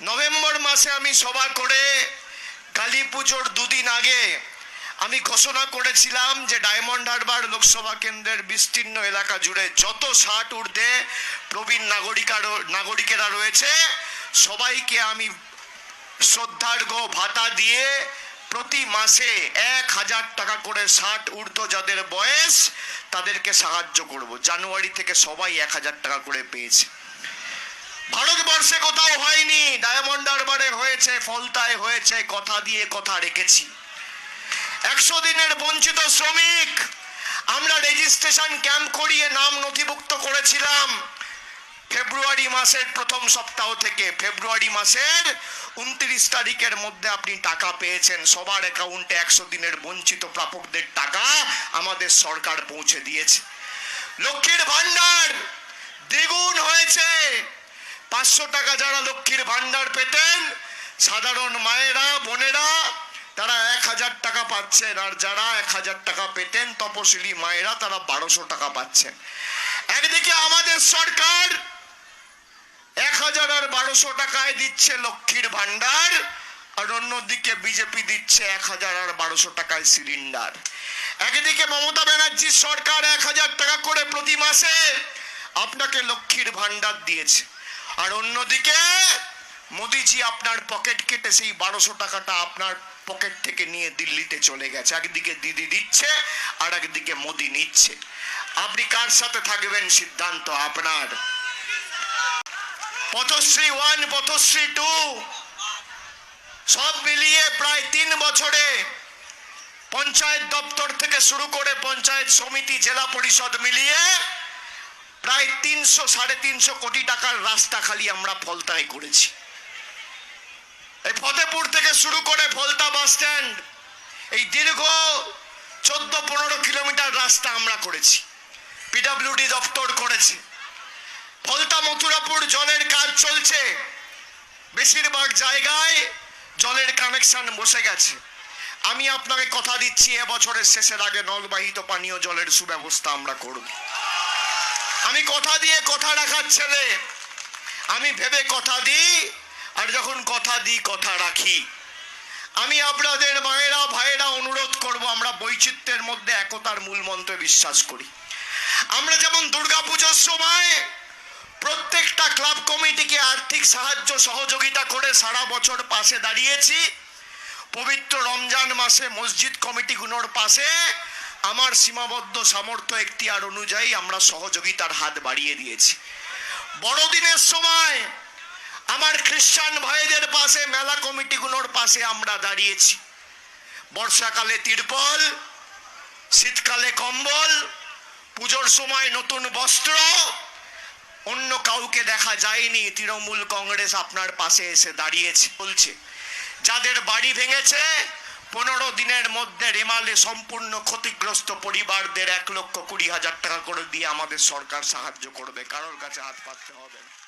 November মাসে আমি সভা করে কালী পুজোর দুদিন আগে আমি ঘোষণা করেছিলাম যে ডায়মন্ড হারবার লোকসভা কেন্দ্রের বিস্তীর্ণ এলাকা জুড়ে যত ষাট ঊর্ধ্বে প্রবীণ নাগরিকা নাগরিকেরা রয়েছে, সবাইকে আমি শ্রদ্ধার্ঘ ভাতা দিয়ে প্রতি মাসে এক হাজার টাকা করে ষাট ঊর্ধ্ব যাদের বয়স তাদেরকে সাহায্য করব। জানুয়ারি থেকে সবাই এক হাজার টাকা করে পেয়েছে। ভারতবর্ষে কোথাও হয়নি। ডায়মন্ড হারবারে হয়েছে, ফলতায় হয়েছে, কথা দিয়ে কথা রেখেছি। একশো দিনের বঞ্চিত শ্রমিক, আমরা রেজিস্ট্রেশন ক্যাম্প করিয়ে নাম নথিভুক্ত করেছিলাম। ফেব্রুয়ারি মাসের প্রথম সপ্তাহ থেকে, ফেব্রুয়ারি মাসের উনত্রিশ তারিখের মধ্যে আপনি টাকা পেয়েছেন। সবার অ্যাকাউন্টে একশো দিনের বঞ্চিত প্রাপকদের টাকা আমাদের সরকার পৌঁছে দিয়েছে। লক্ষ্মীর ভান্ডার দ্বিগুণ হয়েছে। পাঁচশো টাকা যারা লক্ষ্মীর ভান্ডার পেতেন, সাধারণ মায়েরা, বোনেরা, তারা এক হাজার টাকা পাচ্ছেন। আর যারা এক হাজার টাকা পেতেন, তপশিলি মায়েরা, তারা বারোশো টাকা পাচ্ছেন। একদিকে আমাদের সরকার এক হাজার আর বারোশো টাকায় দিচ্ছে লক্ষ্মীর ভান্ডার আর অন্যদিকে বিজেপি দিচ্ছে এক হাজার আর বারোশো টাকায় সিলিন্ডার। একদিকে মমতা ব্যানার্জির সরকার এক হাজার টাকা করে প্রতি মাসে আপনাকে লক্ষ্মীর ভান্ডার দিয়েছে। আর অন্যদিকে মোদিজি আপনার পকেট কেটে সেই বারোশো টাকাটা আপনার পকেট থেকে নিয়ে দিল্লিতে চলে গেছে। একদিকে দিদি দিচ্ছে, আর একদিকে মোদি নিচ্ছে। আপনি কার সাথে থাকবেন? সিদ্ধান্ত আপনার। পথশ্রী ওয়ান, পথশ্রী টু, সব মিলিয়ে প্রায় তিন বছরে পঞ্চায়েত দপ্তর থেকে শুরু করে পঞ্চায়েত সমিতি, জেলা পরিষদ মিলিয়ে প্রায় তিনশো, সাড়ে তিনশো কোটি টাকার রাস্তা খালি আমরা ফলতায় করেছি। এই ফতেপুর থেকে শুরু করে ফলতা বাস স্ট্যান্ড, এই দীর্ঘ চোদ্দ, পনেরো কিলোমিটার রাস্তা আমরা করেছি। পিডাব্লিউডি দপ্তর করেছে। ফলতা মথুরাপুর জলের কাজ চলছে। বেশিরভাগ জায়গায় জলের কানেকশন বসে গেছে। আমি আপনাকে কথা দিচ্ছি এবছরের শেষের আগে নলবাহিত পানীয় জলের সুব্যবস্থা আমরা করব। আমি কথা দিয়ে কথা রাখার ছেলে। আমি ভেবে কথা দিই, আর যখন কথা দিই, কথা রাখি। আমি আপনাদের মায়েরা, ভাইয়েরা অনুরোধ করব, আমরা বৈচিত্র্যের মধ্যে একতার মূল মন্ত্রে বিশ্বাস করি। আমরা যেমন দুর্গাপুজোর সময় প্রত্যেকটা ক্লাব কমিটিকে আর্থিক সাহায্য, সহযোগিতা করে সারা বছর পাশে দাঁড়িয়েছি, পবিত্র রমজান মাসে মসজিদ কমিটিগুলোর পাশে আমার সীমাবদ্ধ সামর্থ্য একটি আর অনুযায়ী আমরা সহযোগিতার হাত বাড়িয়ে দিয়েছি। বড়দিনের সময় আমার খ্রিস্টান ভাইদের পাশে, মেলা কমিটিগুলোর পাশে আমরা দাঁড়িয়েছি। বর্ষাকালে তিরপল, শীতকালে কম্বল, পুজোর সময় নতুন বস্ত্র, অন্য কাউকে দেখা যায়নি, তৃণমূল কংগ্রেস আপনার পাশে এসে দাঁড়িয়েছে, বলছে, যাদের বাড়ি ভেঙেছে পনেরো দিনের মধ্যে রেমালে সম্পূর্ণ ক্ষতিগ্রস্ত পরিবারদের এক লক্ষ কুড়ি হাজার টাকা করে দিয়ে আমাদের সরকার সাহায্য করবে। কারোর কাছে হাত পাততে হবে না।